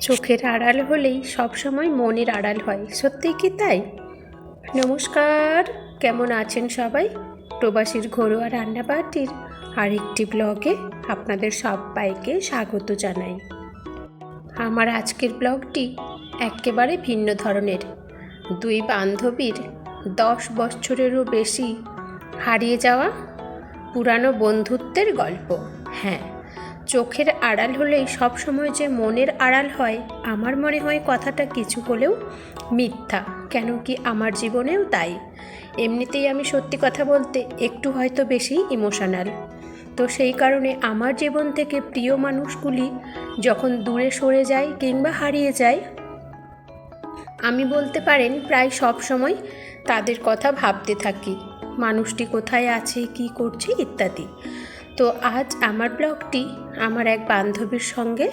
চোখের আড়াল হলেই সবসময় মনের আড়াল হয়। সত্যিই কি তাই? নমস্কার, কেমন আছেন সবাই? প্রবাসীর ঘরোয়া রান্না রান্নাবাটির আরেকটি ব্লগে আপনাদের সবাইকে স্বাগত জানাই। আমার আজকের ব্লগটি একেবারে ভিন্ন ধরনের। দুই বান্ধবীর দশ বছরেরও বেশি হারিয়ে যাওয়া পুরানো বন্ধুত্বের গল্প। হ্যাঁ চোখের আড়াল হলেই সবসময় যে মনের আড়াল হয়, আমার মনে হয় কথাটা কিছু হলেও মিথ্যা। কেন কি আমার জীবনেও তাই। এমনিতেই আমি সত্যি কথা বলতে একটু হয়তো বেশি ইমোশনাল তো সেই কারণে আমার জীবন থেকে প্রিয় মানুষগুলি যখন দূরে সরে যায় কিংবা হারিয়ে যায়, আমি বলতে পারেন প্রায় সব সময় তাদের কথা ভাবতে থাকি। মানুষটি কোথায় আছে, কি করছে, ইত্যাদি। তো আজ আমার ব্লগটি আমার এক বান্ধবীর সঙ্গে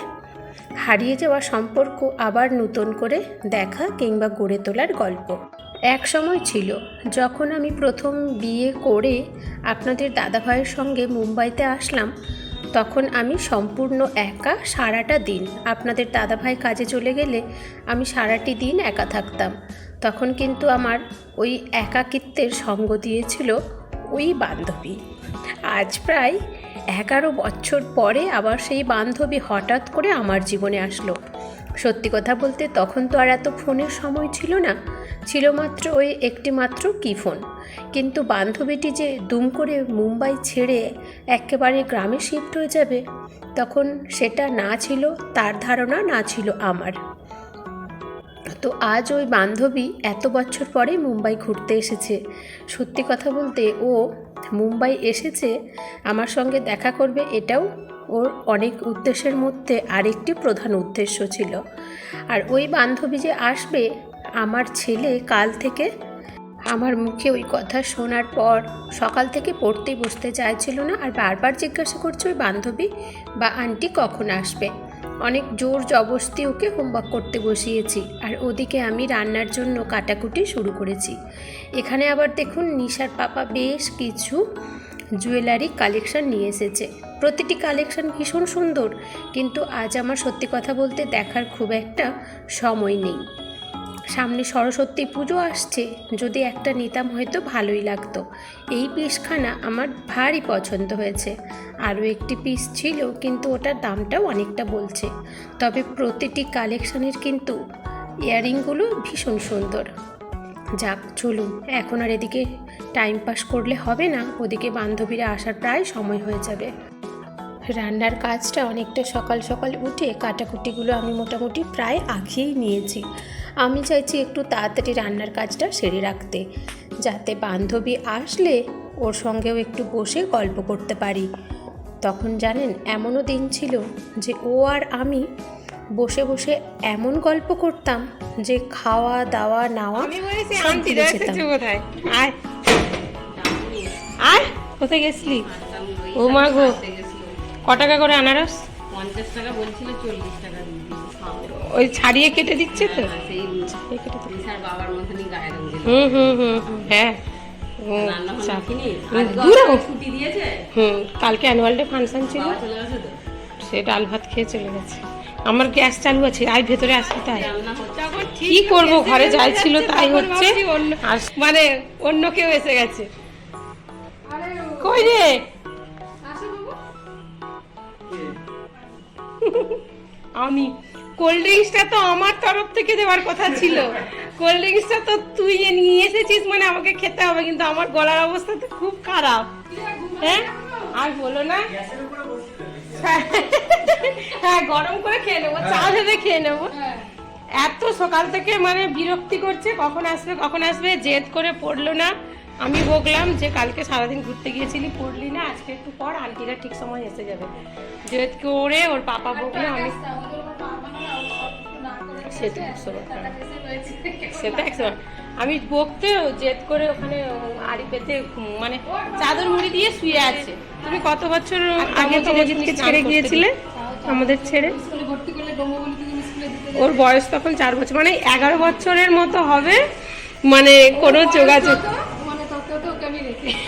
হারিয়ে যাওয়া সম্পর্ক আবার নতুন করে দেখা কিংবা গড়ে তোলার গল্প। এক সময় ছিল, যখন আমি প্রথম বিয়ে করে আপনাদের দাদাভাইয়ের সঙ্গে মুম্বাইতে আসলাম, তখন আমি সম্পূর্ণ একা সারাটা দিন। আপনাদের দাদাভাই কাজে চলে গেলে আমি সারাটি দিন একা থাকতাম। তখন কিন্তু আমার ওই একাকিত্বের সঙ্গ দিয়েছিল ওই বান্ধবী। আজ প্রায় এগারো বছর পরে আবার সেই বান্ধবী হঠাৎ করে আমার জীবনে আসলো। সত্যি কথা বলতে তখন তো আর এত ফোনের সময় ছিল না, ছিল মাত্র ওই একটি মাত্র কি ফোন। কিন্তু বান্ধবীটি যে দুম করে মুম্বাই ছেড়ে একেবারে গ্রামে শিফট হয়ে যাবে, তখন সেটা না ছিল, তার ধারণা না ছিল আমার। তো আজ ওই বান্ধবী এত বছর পরে মুম্বাই ঘুরতে এসেছে। সত্যি কথা বলতে ও মুম্বাই এসেছে, আমার সঙ্গে দেখা করবে এটাও ওর অনেক উদ্দেশ্যের মধ্যে আরেকটি প্রধান উদ্দেশ্য ছিল। আর ওই বান্ধবী যে আসবে, আমার ছেলে কাল থেকে আমার মুখে ওই কথা শোনার পর সকাল থেকে পড়তে বসতে চাইছিল না। আর বারবার জিজ্ঞাসা করছে ওই বান্ধবী, বা আন্টি কখন আসবে? অনেক জোর জবস্তি ওকে হোমওয়ার্ক করতে বসিয়েছি। আর ওদিকে আমি রান্নার জন্য কাটাকুটি শুরু করেছি। এখানে আবার দেখুন নিশার পাপা বেশ কিছু জুয়েলারি কালেকশন নিয়ে এসেছে। প্রতিটি কালেকশন ভীষণ সুন্দর, কিন্তু আজ আমার সত্যি কথা বলতে দেখার খুব একটা সময় নেই। সামনে সরস্বতী পুজো আসছে। যদি একটা নিতাম হয়তো ভালোই লাগতো। এই পিসখানা আমার ভারী পছন্দ হয়েছে। আরও একটি পিস ছিল, কিন্তু ওটার দামটাও অনেকটা বলছে। তবে প্রতিটি কালেকশানের কিন্তু ইয়ারিংগুলো ভীষণ সুন্দর। যাক, চলুন। এখন আর এদিকে টাইম পাস করলে হবে না। ওদিকে বান্ধবীরা আসার প্রায় সময় হয়ে যাবে। রান্নার কাজটা অনেকটা সকাল সকাল উঠে কাটাকুটিগুলো আমি মোটামুটি প্রায় আগেই নিয়েছি। আমি চাইছি একটু তাড়াতাড়ি রান্নার কাজটা সেরে রাখতে যাতে বান্ধবী আসলে ওর সঙ্গেও একটু বসে গল্প করতে পারি। তখন জানেন এমনও দিন ছিল যে ও আর আমি বসে বসে এমন গল্প করতাম যে খাওয়া দাওয়া নাওয়া সব যেতাম। এসেছে কোথায় আয়। আয় কোথায় গেছিলি? ও মা গো ক টাকা করে আনারস? পঞ্চাশ টাকা বলছিল চল্লিশ টাকা। ওই ছাড়িয়ে কেটে দিচ্ছে তো? আর দিল। হুম হুম হুম হুম, হ্যাঁ। হুম? হুম কালকে অ্যানুয়াল ডে ফাংশন ছিল। সে ডাল ভাত খেয়ে চলে গেছে। আমার গ্যাস চালু আছে আয় ভেতরে আসি তাই। কি করব? ঘরে যাই ছিল তাই হচ্ছে। আর মানে অন্য কেউ এসে গেছে। কই রে? আমি। কোল্ড ড্রিঙ্কসটা তো আমার তরফ থেকে দেওয়ার কথা ছিল। কোল্ড ড্রিঙ্কসটা তো তুই নিয়ে এসেছিস মানে আমাকে খেতে হবে কিন্তু আমার গলার অবস্থা তো খুব খারাপ। হ্যাঁ? আর বলো না। হ্যাঁ গরম করে খেয়ে নেব চা ভেবে খেয়ে নেব। এত সকাল থেকে মানে বিরক্তি করছে কখন আসবে কখন আসবে জেদ করে পড়ল না। আমি বকলাম যে কালকে সারাদিন ঘুরতে গিয়েছিলি পড়লি না আজকে একটু পর আন্টিরা ঠিক সময় এসে যাবে। জেদ করে ওর পাপা বকলো আমি সে তো একশো বার। একশো আমি বকতে জেদ করে ওখানে আড়ি পেতে মানে চাদর মুড়ি দিয়ে শুয়ে আছে। তুমি কত বছর আগে তো অজিতকে ছেড়ে গিয়েছিলে? আমাদের ছেড়ে? ওর বয়স তখন চার বছর। মানে এগারো বছরের মতো হবে মানে কোনো যোগাযোগ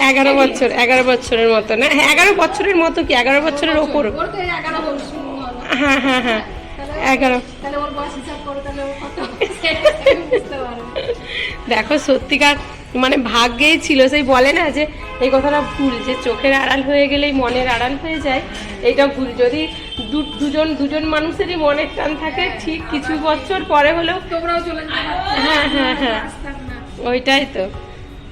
এগারো বছর এগারো বছরের মতো না? হ্যাঁ, এগারো বছরের মতো কি? এগারো বছরের ওপর হ্যাঁ হ্যাঁ হ্যাঁ। এগারো। দেখো সত্যিকার মানে ভাগ্যেই ছিল সেই বলে না যে এই কথাটা ভুল যে চোখের আড়াল হয়ে গেলেই মনের আড়াল হয়ে যায় এইটা ভুল। যদি দুজন দুজন মানুষেরই মনের টান থাকে ঠিক কিছু বছর পরে হলেও তোমরাও চলে হ্যাঁ হ্যাঁ হ্যাঁ। ওইটাই তো।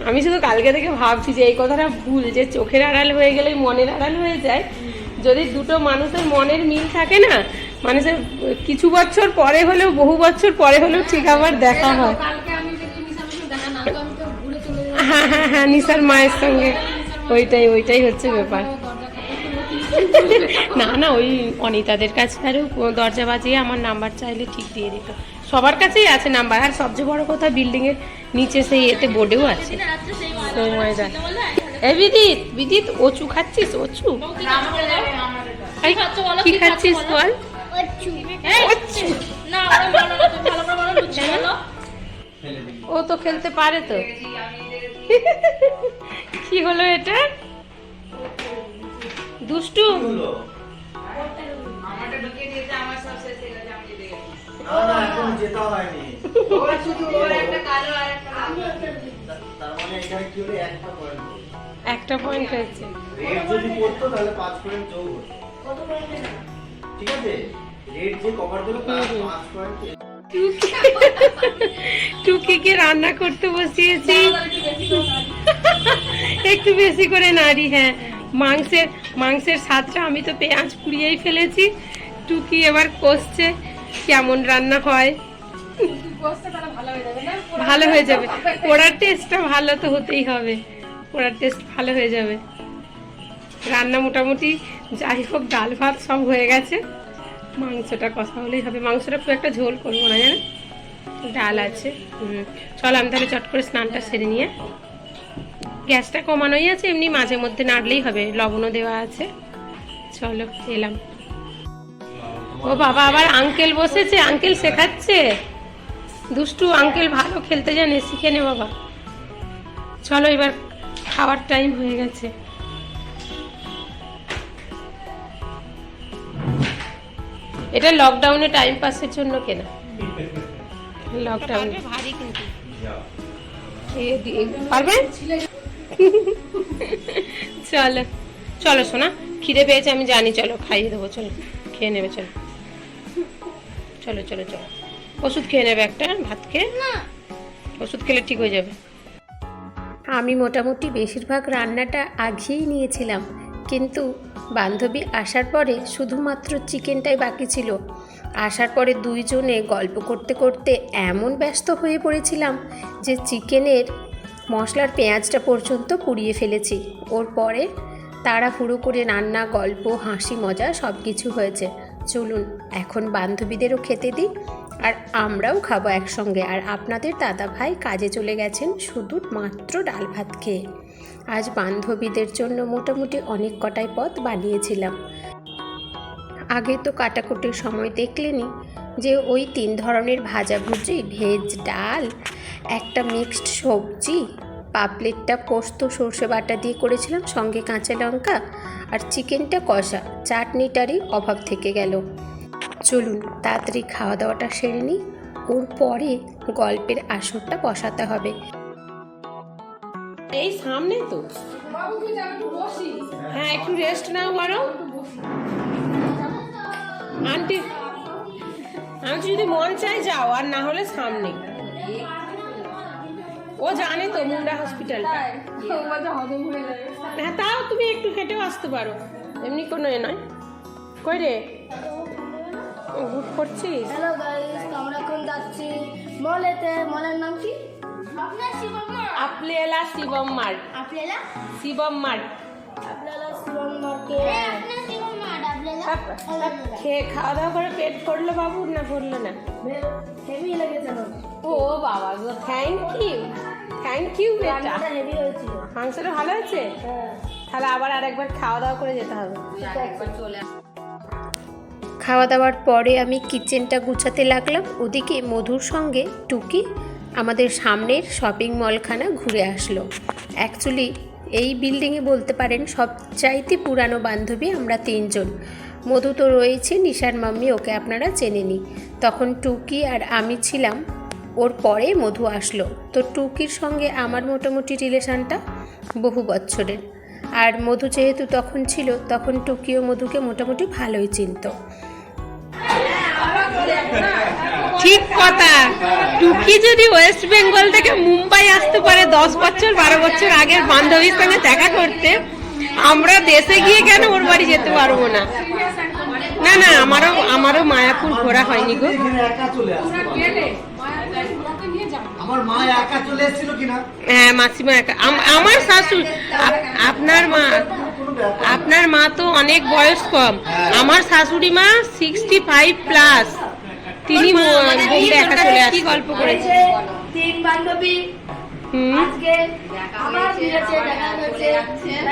আমি শুধু কালকে থেকে ভাবছি যে এই কথাটা ভুল যে চোখের আড়াল হয়ে গেলেই মনের আড়াল হয়ে যায়। যদি দুটো মানুষের মনের মিল থাকে না মানুষের কিছু বছর পরে হলেও বহু বছর পরে হলেও ঠিক আবার দেখা হয়। হ্যাঁ হ্যাঁ হ্যাঁ নিশার মায়ের সঙ্গে। ওইটাই ওইটাই হচ্ছে ব্যাপার। না না ওই অনিতাদের কাছে আরও দরজা বাজিয়ে আমার নাম্বার চাইলে ঠিক দিয়ে দিত। সবার কাছেই আছে নাম্বার আর সবচেয়ে বড় কথা বিল্ডিংয়ের নিচে সেই এতে বোর্ডেও আছে। এই বিদিত বিদিত ওচু খাচ্ছিস ওচু কি খাচ্ছিস বল? ও তো খেলতে পারে তো। কি হলো এটা? দুষ্টু। না না এখন যেতে হয়নি। তার মানে এখানে কি হলো? একটা পয়েন্ট হয়েছে। যদি পড়তো তাহলে পাঁচ পয়েন্ট যোগ ঠিক আছে? টুকিকে রান্না করতে বসিয়েছি। একটু বেশি করে নাড়ি। হ্যাঁ। মাংসের মাংসের স্বাদটা আমি তো পেঁয়াজ পুড়িয়েই ফেলেছি। টুকি এবার কষছে কেমন রান্না হয়। ভালো হয়ে যাবে না? ভালো হয়ে যাবে। পোড়ার টেস্টটা ভালো তো হতেই হবে। পোড়ার টেস্ট ভালো হয়ে যাবে। রান্না মোটামুটি যাই হোক ডাল ভাত সব হয়ে গেছে। মাংসটা কষা হলেই হবে। মাংসটা খুব একটা ঝোল করব না জানো ডাল আছে। চল আমি তাহলে চট করে স্নানটা সেরে নিয়ে গ্যাসটা কমানোই আছে, এমনি মাঝে মধ্যে নাড়লেই হবে। লবণও দেওয়া আছে। চলো, এলাম। ও বাবা, আবার আঙ্কেল বসেছে, আঙ্কেল শেখাচ্ছে। দুষ্টু, আঙ্কেল ভালো খেলতে জানে, শিখে নে বাবা। চলো, এবার খাওয়ার টাইম হয়ে গেছে। এটা লকডাউনে টাইম পাসের জন্য কেনা। লকডাউন ভারী কিন্তু। পারবে? চলো চলো শোনা খিদে পেয়েছে আমি জানি চলো খাইয়ে দেবো চলো খেয়ে নেবে চলো। চলো চলো চলো। ওষুধ খেয়ে নেবে একটা ভাত খেয়ে? ওষুধ খেলে ঠিক হয়ে যাবে। আমি মোটামুটি বেশিরভাগ রান্নাটা আগিয়েই নিয়েছিলাম কিন্তু বান্ধবী আসার পরে শুধুমাত্র চিকেনটাই বাকি ছিল। আসার পরে দুইজনে গল্প করতে করতে এমন ব্যস্ত হয়ে পড়েছিলাম যে চিকেনের মশলার পেঁয়াজটা পর্যন্ত পুড়িয়ে ফেলেছি। ওর পরে তাড়াহুড়ো করে রান্না, গল্প, হাসি, মজা সব কিছু হয়েছে। চলুন, এখন বান্ধবীদেরও খেতে দিই আর আমরাও খাব একসঙ্গে। আর আপনাদের দাদা ভাই কাজে চলে গেছেন শুধু মাত্র ডাল ভাত খেয়ে। আজ বান্ধবীদের জন্য মোটামুটি অনেক কটাই পদ বানিয়েছিলাম। আগে তো কাটাকুটির সময় দেখলেনি যে ওই তিন ধরনের ভাজাভুজি ভেজ ডাল, একটা মিক্সড সবজি, পাপলেটটা পোস্ত, সর্ষে বাটা দিয়ে করেছিলাম, সঙ্গে কাঁচা লঙ্কা আর চিকেনটা কষা। চাটনিটারই অভাব থেকে গেল। চলুন, তাড়াতাড়ি খাওয়া দাওয়াটা সেরে নিই। ওর পরে গল্পের আসরটা বসাতে হবে। এই সামনে তো। হ্যাঁ একটু রেস্ট নাও বলো আন্টি আমি যদি মন চাই যাও, আর না হলে সামনে। ও জানে তো মুন্ডা হসপিটালটা হ্যাঁ তাও তুমি একটু হেঁটেও আসতে পারো। এমনি কোনো এ নয়। কই রে? করছিস? হ্যালো গাইস আমরা এখন যাচ্ছি মলেতে। মলের নাম কি? শিবম মার্ট আপলেলা শিবম মার্কে আপনার শিবম মার্ট আপলেলা খেয়ে খাওয়া দাওয়া করে পেট ভরলো বাবু না ভরলো না হেভি লেগেছে আমার ও বাবা গো থ্যাংক ইউ থ্যাংক ইউ বেটা মাংসটা ভালো হয়েছে হ্যাঁ তাহলে আবার আরেকবার খাওয়া দাওয়া করে যেতে হবে খাওয়া দাওয়ার পরে আমি কিচেনটা গুছাতে লাগলাম। ওদিকে মধুর সঙ্গে টুকি আমাদের সামনের শপিং মলখানা ঘুরে আসলো। অ্যাকচুয়ালি এই বিল্ডিংয়ে বলতে পারেন সবচাইতে পুরানো বান্ধবী আমরা তিনজন। মধু তো রয়েছে, নিশার মাম্মি ওকে আপনারা চেনেনি তখন টুকি আর আমি ছিলাম, ওর পরে মধু আসলো। তো টুকির সঙ্গে আমার মোটামুটি রিলেশনটা বহু বছরের। আর মধু যেহেতু তখন ছিল, তখন টুকিও মধুকে মোটামুটি ভালোই চিনতো। ঠিক কথা। টুকি যদি ওয়েস্ট বেঙ্গল থেকে মুম্বাই আসতে পারে দশ বছর বারো বছর আগের বান্ধবীর সঙ্গে দেখা করতে আমরা দেশে গিয়ে কেন ওর বাড়ি যেতে পারব না? না না আমারও আমারও মায়াপুর ঘোরা হয়নি গো। এখানে একা চলে আসতে পারবে। আমার মা একা চলে এসেছিল কিনা? হ্যাঁ মাসিমা একা। আমার শাশুড় আপ- আপনার মা আপনার মা তো অনেক বয়স কম আমার শাশুড়ি মা সিক্সটি ফাইভ প্লাস তিনি বোম্বে একা চলে আসি গল্প করেছে? তিন বান্ধবী। হুম? আজকে আবার মিলেছে দেখা হচ্ছে।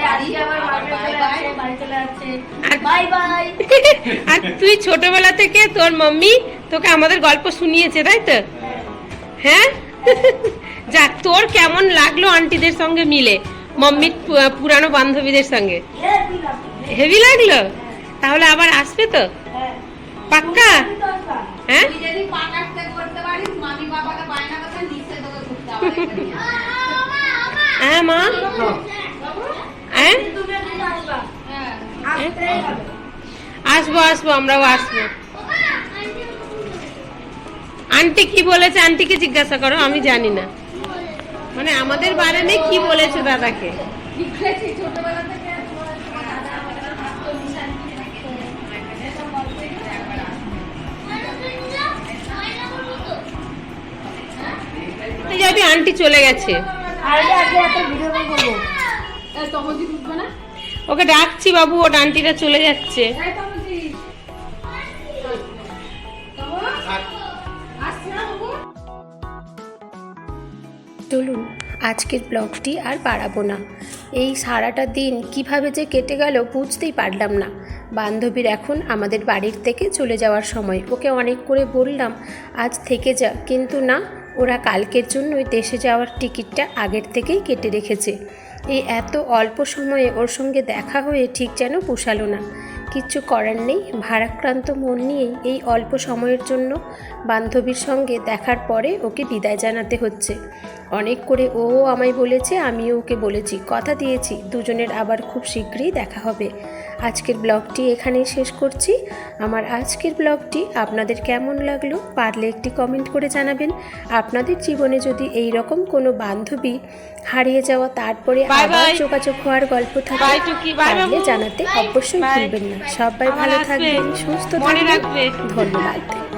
আজকে আবার বাড়ি চলে যাচ্ছে বাড়ি চলে যাচ্ছে আর- বাই বাই। আর তুই ছোটবেলা থেকে তোর মাম্মি তোকে আমাদের গল্প শুনিয়েছে তাই তো? হ্যাঁ? যাক তোর কেমন লাগল আন্টিদের সঙ্গে মিলে? মাম্মির পুরানো বান্ধবীদের সঙ্গে। হেভি লাগল? তাহলে আবার আসবে তো? পাক্কা? হ্যাঁ। হ্যাঁ মা? হ্যাঁ? আসব আসব, আমরাও আসব। আন্টি কি বলেছে? আন্টিকে জিজ্ঞাসা করো, আমি জানি না। মানে আমাদের বারেনে কি বলেছে দাদাকে? ছোটবেলা থেকে যাবি আন্টি চলে গেছে। ওকে ডাকছি বাবু ওর আন্টিটা চলে যাচ্ছে। চলুন, আজকের ব্লগটি আর বাড়াবো না। এই সারাটা দিন কীভাবে যে কেটে গেল বুঝতেই পারলাম না। বান্ধবীর এখন আমাদের বাড়ির থেকে চলে যাওয়ার সময়। ওকে অনেক করে বললাম, আজ থেকে যা। কিন্তু না, ওরা কালকের জন্যই দেশে যাওয়ার টিকিটটা আগের থেকেই কেটে রেখেছে। এই এত অল্প সময়ে ওর সঙ্গে দেখা হয়ে ঠিক যেন পোষালো না। কিচ্ছু করার নেই, ভারাক্রান্ত মন নিয়েই এই অল্প সময়ের জন্য বান্ধবীর সঙ্গে দেখার পরে ওকে বিদায় জানাতে হচ্ছে। অনেক করে ও আমায় বলেছে আমিও ওকে বলেছি কথা দিয়েছি দুজনের আবার খুব শীঘ্রই দেখা হবে। আজকের ব্লগটি এখানেই শেষ করছি। আমার আজকের ব্লগটি আপনাদের কেমন লাগল পারলে একটি কমেন্ট করে জানাবেন। আপনাদের জীবনে যদি এই রকম কোনো বান্ধবী হারিয়ে যাওয়া তারপরে আবার যোগাযোগ হওয়ার গল্প থাকে পারলে জানাতে অবশ্যই. ভুলবেন না। সবাই ভালো থাকবেন। সুস্থ থাকবেন। ধন্যবাদ।